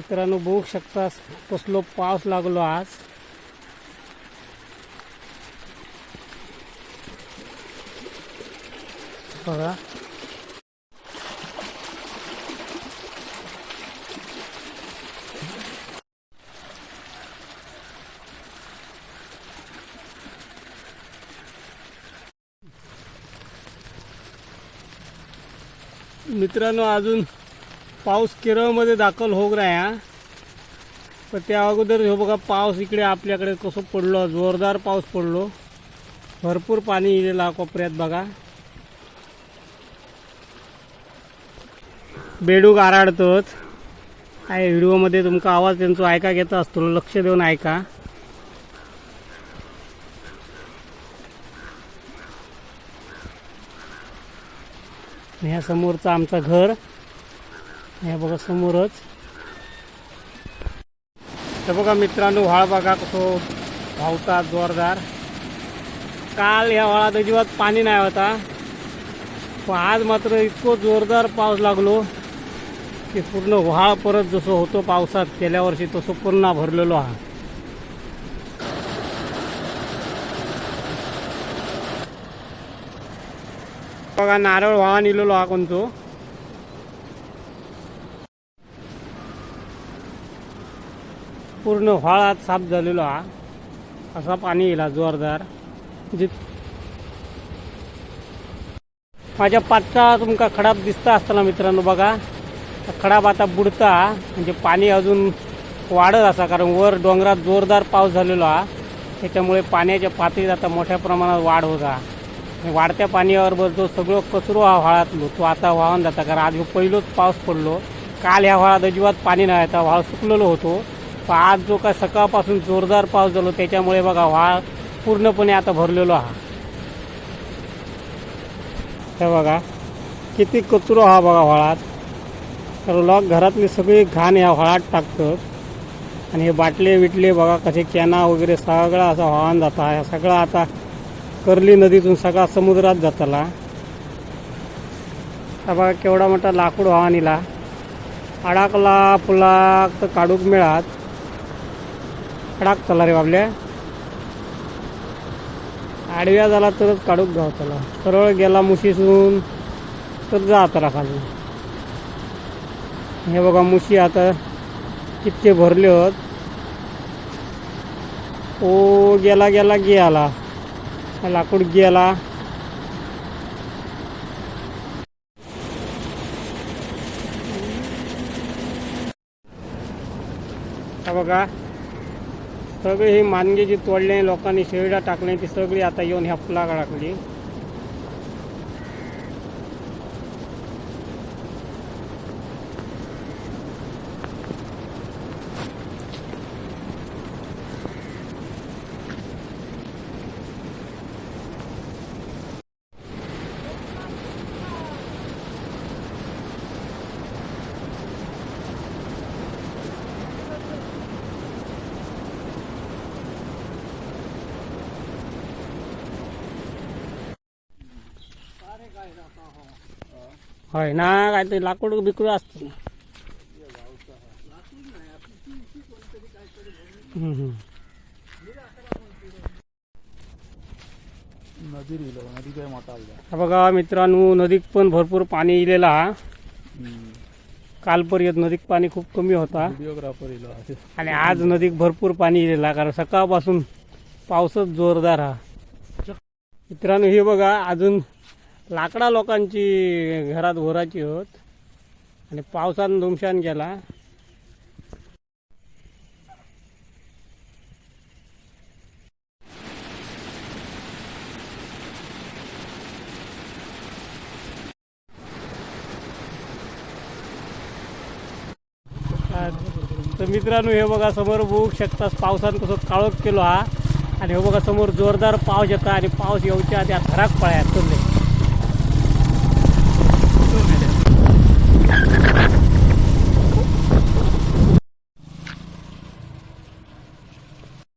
मित्रांनो बघू शकता कसलो पाऊस लागलो आज. बघा. मित्रांनो अजून पाऊस केरळमध्ये दाखल होऊ राहा पण त्या अगोदर हो बघा पाऊस इकडे आपल्याकडे कसं पडलो जोरदार पाऊस पडलो. भरपूर पाणी इलेला कोपऱ्यात बघा. बेडूक आराडतोच आहे व्हिडिओमध्ये तुमका आवाज त्यांचा ऐका घेत असतो लक्ष देऊन ऐका. ह्या समोरचं आमचं घर हे बघा समोरच. हे बघा मित्रांनो व्हाळ बघा कसो धावतात जोरदार. काल या व्हाळात अजिबात पाणी नाही होता. पण आज मात्र इतकं जोरदार पाऊस लागलो की पूर्ण व्हाळ परत जसं होतो पावसात गेल्या वर्षी तसं पुन्हा भरलेलो हा बघा नारळ व्हाळा निलेलो हा कोणतो? पूर्ण व्हाळात साफ झालेलो हा. असा पाणी येला जोरदार. जे माझ्या पाचचा तुमका खडाब दिसता असताना मित्रांनो बघा. खडाब आता बुडता म्हणजे पाणी अजून वाढत असा कारण वर डोंगरात जोरदार पाऊस झालेला हा. त्याच्यामुळे पाण्याच्या पातळीत आता मोठ्या प्रमाणात वाढ होता वाढत्या पाण्याबरोबर जो सगळं कचरो हा व्हाळातलो तो आता वाहून जाता. कारण आज पहिलोच पाऊस पडलो काल ह्या व्हाळात अजिबात पाणी नाही. आता व्हाळ सुकलेलो होतो. आज जो काय सकाळपासून जोरदार पाऊस झालो त्याच्यामुळे बघा हा पूर्णपणे आता भरलेलो हा हे बघा किती कचरो हा बघा व्हाळात. तर लोक घरातली सगळी घाण ह्या व्हाळात टाकतात. आणि हे बाटले विटले बघा कसे कॅना वगैरे सगळा असा वाहन जाता. ह्या सगळा आता कर्ली नदीतून सगळा समुद्रात जाताला. तर बघा केवढा मोठा लाकूड वाहनीला. अडाकला पुलाक तर काढूक मिळात. अडाकतला रे बाबल्या. आडव्या झाला तरच काढूक गावताला सरळ गेला मुशीसून तर जाताला खाली. हे बघा मुशी आता कितके भरले होत. ओ गेला गेला गेला. लाकूड गेला. हा बघा. सगळे हे मानगे जी तोडले लोकांनी शेवडा टाकले ती सगळी आता येऊन ह्या फुलाकडे टाकली होय ना काहीतरी लाकूड बिकूड असतं ना. नदी नदी काय मोठा बघा मित्रांनो नदीत पण भरपूर पाणी इलेला हा. कालपर्यंत नदीत पाणी खूप कमी होता. व्हिडिओग्राफर इला आणि आज नदीत भरपूर पाणी इलेला कारण सकाळपासून पावसच जोरदार हा. मित्रांनो हे बघा अजून लाकडा लोकांची घरात घोराची होत आणि पावसानं धुमशान गेला तर मित्रांनो हे बघा समोर बघू शकतास पावसानं कसं काळोख केलो हा. आणि हे बघा समोर जोरदार पाऊस येता आणि पाऊस येऊच्या त्या घरात पळ्या चलले